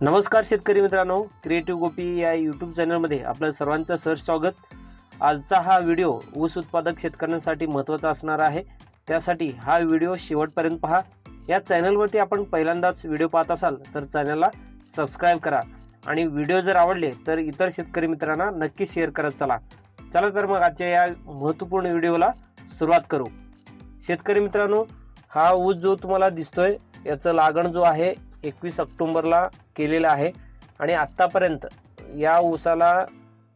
नमस्कार शेतकरी मित्रांनो क्रिएटिव्ह गोपी या यूट्यूब चॅनलमध्ये आपलं सर्वांचं सहर्ष स्वागत. आजचा हा व्हिडिओ ऊस उत्पादक शेतकऱ्यांसाठी महत्त्वाचा असणार आहे. त्यासाठी हा व्हिडिओ शेवटपर्यंत पहा. या चॅनलवरती आपण पहिल्यांदाच व्हिडिओ पाहत असाल तर चॅनलला सबस्क्राईब करा. आणि व्हिडिओ जर आवडले तर इतर शेतकरी मित्रांना नक्की शेअर करत चला. चला तर मग आजच्या या महत्त्वपूर्ण व्हिडिओला सुरुवात करू. शेतकरी मित्रांनो हा ऊस जो तुम्हाला दिसतोय याचं लागण जो आहे एकवीस ऑक्टोंबरला केलेलं आहे. आणि आत्तापर्यंत या ऊसाला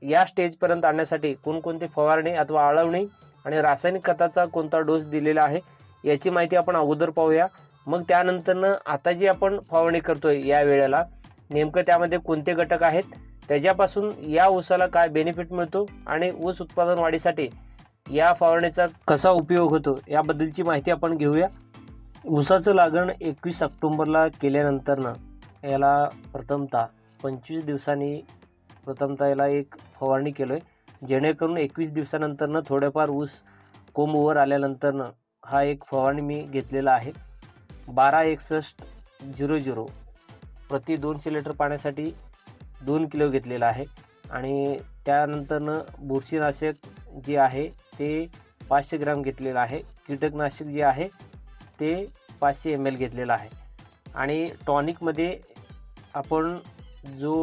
या स्टेजपर्यंत आणण्यासाठी कोणकोणती फवारणी अथवा आळवणी आणि रासायनिक खताचा कोणता डोस दिलेला आहे याची माहिती आपण अगोदर पाहूया. मग त्यानंतरनं आता जी आपण फवारणी करतोय या वेळेला नेमकं त्यामध्ये कोणते घटक आहेत? त्याच्यापासून या ऊसाला काय बेनिफिट मिळतो? आणि ऊस उत्पादन वाढीसाठी या फवारणीचा कसा उपयोग होतो? याबद्दलची माहिती आपण घेऊया. ऊसाचं लागण एकवीस ऑक्टोंबरला केल्यानंतरनं याला प्रथमतः पंचवीस दिवसांनी प्रथमतः याला एक फवारणी केलो आहे जेणेकरून एकवीस दिवसानंतरनं थोडेफार ऊस कोंबवर आल्यानंतरनं हा एक फवारणी मी घेतलेला आहे. बारा एकसष्ट झिरो झिरो प्रति दोनशे लिटर पाण्यासाठी दोन किलो घेतलेला आहे. आणि त्यानंतरनं बुरशीनाशक जे आहे ते पाचशे ग्रॅम घेतलेलं आहे. कीटकनाशक जे आहे ते पाचशे एम एल घेतलेला आहे. आणि टॉनिकमध्ये आपण जो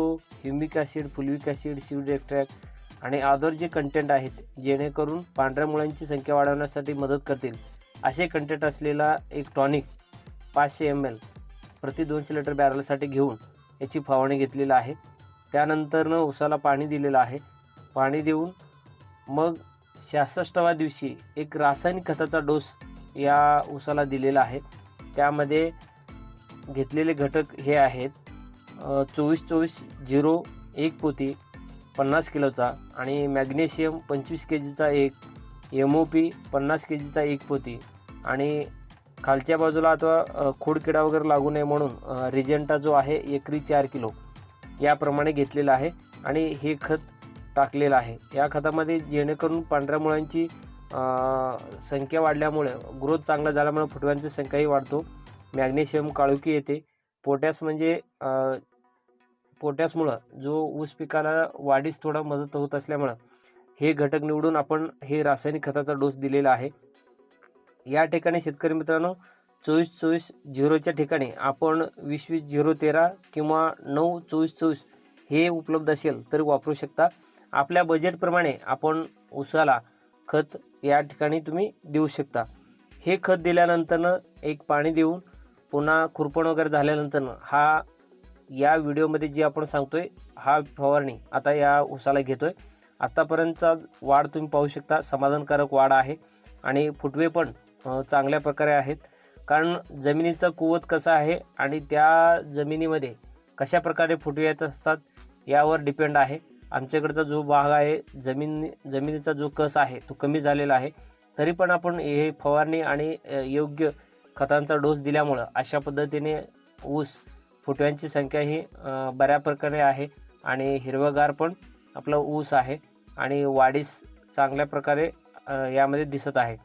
humic acid fulvic acid seed extract आणि अदर जे कंटेंट आहेत जेणेकरून पांढऱ्या मुळांची संख्या वाढवण्यासाठी मदत करतील असे कंटेंट असलेला एक टॉनिक पाचशे एम एल प्रति दोनशे लिटर बॅरलसाठी घेऊन याची फवारणी घेतलेली आहे. त्यानंतरनं उसाला पाणी दिलेलं आहे. पाणी देऊन मग शासष्टव्या दिवशी एक रासायनिक खताचा डोस या उसाला दिलेला आहे. त्यामध्ये घेतलेले घटक हे आहेत चोवीस चोवीस झिरो एक पोती पन्नास किलोचा आणि मॅग्नेशियम पंचवीस के जीचा एक एम ओ पी पन्नास के जीचा एक पोती आणि खालच्या बाजूला अथवा खोडकिडा वगैरे लागू नये म्हणून रिजेंटा जो आहे एकरी चार किलो याप्रमाणे घेतलेला आहे आणि हे खत टाकलेलं आहे. या खतामध्ये जेणेकरून पांढऱ्या मुळांची संख्या वाढल्यामुळे ग्रोथ चांगला झाल्यामुळे फुटव्यांची संख्याही वाढतो. मॅग्नेशियम काळुकी येते. पोटॅस म्हणजे पोटॅसमुळं जो ऊस पिकाला वाढीस थोडा मदत होत असल्यामुळं हे घटक निवडून आपण हे रासायनिक खताचा डोस दिलेला आहे. या ठिकाणी शेतकरी मित्रांनो चोवीस चोवीस झिरोच्या ठिकाणी आपण वीस वीस झिरो तेरा किंवा नऊ चोवीस चोवीस हे उपलब्ध असेल तर वापरू शकता. आपल्या बजेटप्रमाणे आपण ऊसाला खत या ठिकाणी तुम्ही देऊ शकता. हे खत दिल्यानंतरनं एक पाणी देऊन पुन्हा खुरपण वगैरे झाल्यानंतरनं हा या व्हिडिओमध्ये जी आपण सांगतोय हा फवारणी आता या उसाला घेतोय. आत्तापर्यंतचा वाढ तुम्ही पाहू शकता समाधानकारक वाढ आहे आणि फुटवे पण चांगल्या प्रकारे आहेत. कारण जमिनीचा कुवत कसा आहे आणि त्या जमिनीमध्ये कशा प्रकारे फुटवे येत असतात यावर डिपेंड आहे. आमच्याकडचा जो भाग आहे जमीन जमिनीचा जो कस आहे तो कमी झालेला आहे. तरी पण आपण हे फवारणी आणि योग्य खतांचा डोस दिल्यामुळं अशा पद्धतीने ऊस फुटव्यांची संख्या ही बऱ्या प्रकारे आहे आणि हिरवगार पण आपला ऊस आहे आणि वाढीस चांगल्या प्रकारे यामध्ये दिसत आहे.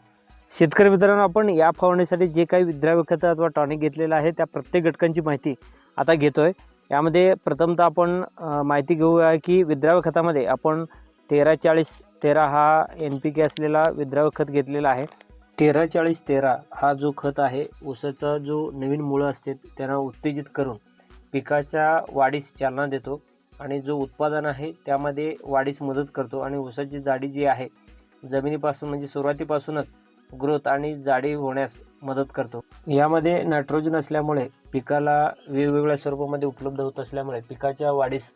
शेतकरी मित्रांनो आपण या फवारणीसाठी जे काही विद्राव्य खतं अथवा टॉनिक घेतलेलं आहे त्या प्रत्येक घटकांची माहिती आता घेतो आहे यामध्ये प्रथमतः आपण माहिती घेऊया की विद्राव्य खतामध्ये आपण तेरा चाळीस तेरा हा एन पी के असलेला विद्राव्य खत घेतलेला आहे. तेरा चाळीस तेरा हा जो खत आहे ऊसाचा जो नवीन मुळं असते त्यांना उत्तेजित करून पिकाच्या वाढीस चालना देतो आणि जो उत्पादन आहे त्यामध्ये वाढीस मदत करतो आणि ऊसाची जाडी जी आहे जमिनीपासून म्हणजे सुरुवातीपासूनच ग्रोथ आणि जाडी होण्यास मदत करतो. यामध्ये नायट्रोजन असल्यामुळे पिकाला वेगवेगळ्या स्वरूपामध्ये उपलब्ध होत असल्यामुळे पिकाच्या वाढीस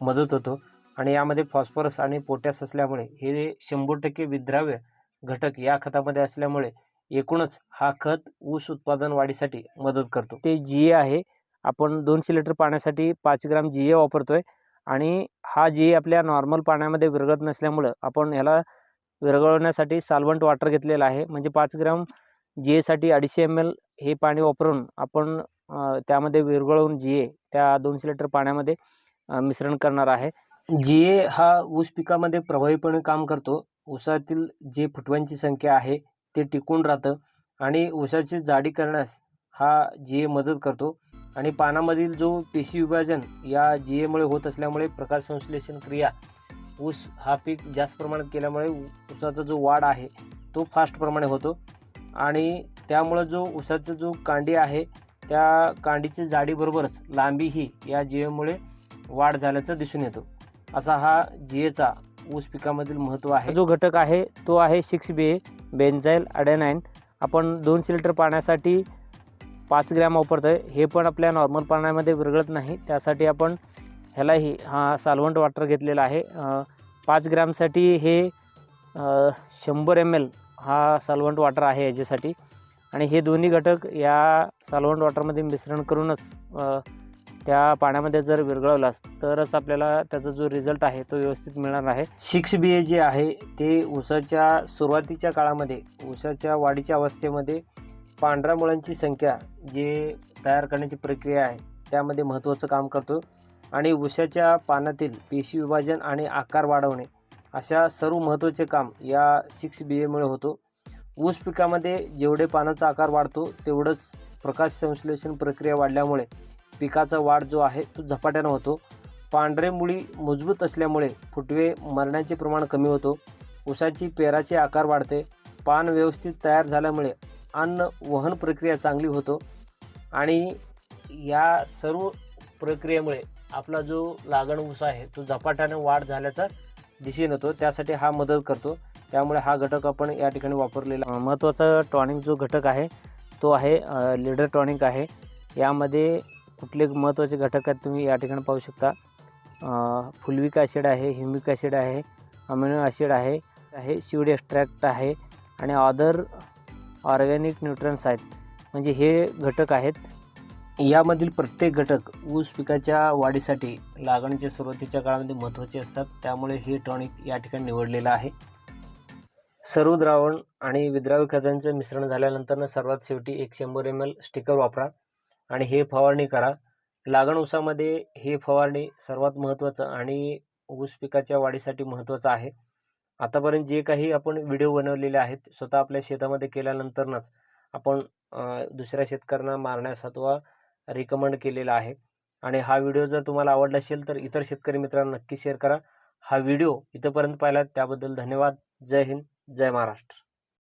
मदत होतो. आणि यामध्ये फॉस्फरस आणि पोटॅस असल्यामुळे हे शंभर टक्के विद्राव्य घटक या खतामध्ये असल्यामुळे एकूणच हा खत ऊस उत्पादन वाढीसाठी मदत करतो. ते जी ए आहे. आपण दोनशे लिटर पाण्यासाठी पाच ग्राम जी ए वापरतोय. आणि हा जी ए आपल्या नॉर्मल पाण्यामध्ये विरघळत नसल्यामुळं आपण ह्याला विरघळवण्यासाठी साल्वंट वॉटर घेतलेला आहे. म्हणजे पाच ग्राम जी एसाठी अडीचशे एम एल हे पाणी वापरून आपण त्यामध्ये विरघळवून जी ए त्या दोनशे लिटर पाण्यामध्ये मिश्रण करणार आहे. जी ए हा ऊस पिकामध्ये प्रभावीपणे काम करतो. ऊसातील जे फुटव्यांची संख्या आहे ते टिकून राहतं आणि ऊसाची जाडी करण्यास हा जी ए मदत करतो. आणि पानामधील जो पेशी विभाजन या जी एमुळे होत असल्यामुळे प्रकाश संश्लेषण क्रिया ऊस हा पीक जास्त प्रमाणात केल्यामुळे ऊसाचा जो वाढ आहे तो फास्ट प्रमाणे होतो. आणि त्यामुळं जो ऊसाचा जो कांडी आहे त्या कांडीची जाडीबरोबरच लांबीही या जीएमुळे वाढ झाल्याचं दिसून येतो. असा हा जीएचा ऊस पिकामधील महत्त्व आहे. जो घटक आहे तो आहे सिक्स बी ए बेन्झाईल अडेनाईन. आपण दोनशे लिटर पाण्यासाठी पाच ग्रॅम वापरतो आहे हे पण आपल्या नॉर्मल पाण्यामध्ये विरघळत नाही. त्यासाठी आपण ह्यालाही हा सालवंट वॉटर घेतलेला आहे. पाच ग्रॅमसाठी हे शंभर एम एल हा साल्वंट वॉटर आहे याच्यासाठी. आणि हे दोन्ही घटक या साल्वंट वॉटरमध्ये मिश्रण करूनच त्या पाण्यामध्ये जर विरघळवलास तरच आपल्याला त्याचा जो रिझल्ट आहे तो व्यवस्थित मिळणार आहे. सिक्स बी ए जे आहे ते ऊसाच्या सुरुवातीच्या काळामध्ये ऊसाच्या वाढीच्या अवस्थेमध्ये पांढऱ्या मुळांची संख्या जे तयार करण्याची प्रक्रिया आहे त्यामध्ये महत्त्वाचं काम करतो. आणि ऊसाच्या पानातील पेशी विभाजन आणि आकार वाढवणे अशा सर्व महत्त्वाचे काम या सिक्स बी एमुळे होतो. ऊस पिकामध्ये जेवढे पानाचा आकार वाढतो तेवढंच प्रकाश संश्लेषण प्रक्रिया वाढल्यामुळे पिकाचा वाढ जो आहे तो झपाट्यानं होतो. पांढरे मुळी मजबूत असल्यामुळे फुटवे मरण्याचे प्रमाण कमी होतो. ऊसाची पेराचे आकार वाढते. पान व्यवस्थित तयार झाल्यामुळे अन्न वहन प्रक्रिया चांगली होतो. आणि या सर्व प्रक्रियेमुळे आपला जो लागण ऊस आहे तो झपाट्याने वाढ झाल्याचा दिसून येतो त्यासाठी हा मदत करतो. त्यामुळे हा घटक आपण या ठिकाणी वापरलेला महत्त्वाचा टॉनिक जो घटक आहे तो आहे लिडर टॉनिक आहे. यामध्ये कुठले महत्त्वाचे घटक आहेत तुम्ही या ठिकाणी पाहू शकता. फुलविक ॲसिड आहे ह्युमिक ॲसिड आहे अमिनो ॲसिड आहे आहे शिवड एक्स्ट्रॅक्ट आहे आणि अदर ऑर्गॅनिक न्यूट्रन्स आहेत. म्हणजे हे घटक आहेत. यामधील प्रत्येक घटक ऊस पिकाच्या वाढीसाठी लागणीच्या सुरुवातीच्या काळामध्ये महत्त्वाचे असतात. त्यामुळे हे टॉनिक या ठिकाणी निवडलेलं आहे. सर्व द्रावण आणि विद्राव्य खतांचं मिश्रण झाल्यानंतर सर्वात शेवटी एक शंभर एम एल स्टिकर वापरा आणि हे फवारणी करा. लागण ऊसामध्ये हे फवारणी सर्वात महत्त्वाचं आणि ऊस पिकाच्या वाढीसाठी महत्त्वाचं आहे. आतापर्यंत जे काही आपण व्हिडिओ बनवलेले आहेत स्वतः आपल्या शेतामध्ये केल्यानंतरच आपण दुसऱ्या शेतकऱ्यांना मारण्यास अथवा रिकमेंड केलेला आहे. आणि हा व्हिडिओ जर तुम्हाला आवडला असेल तर इतर शेतकरी मित्रांना नक्की शेअर करा. हा व्हिडिओ इथंपर्यंत पाहिला त्याबद्दल धन्यवाद. जय हिंद जय महाराष्ट्र.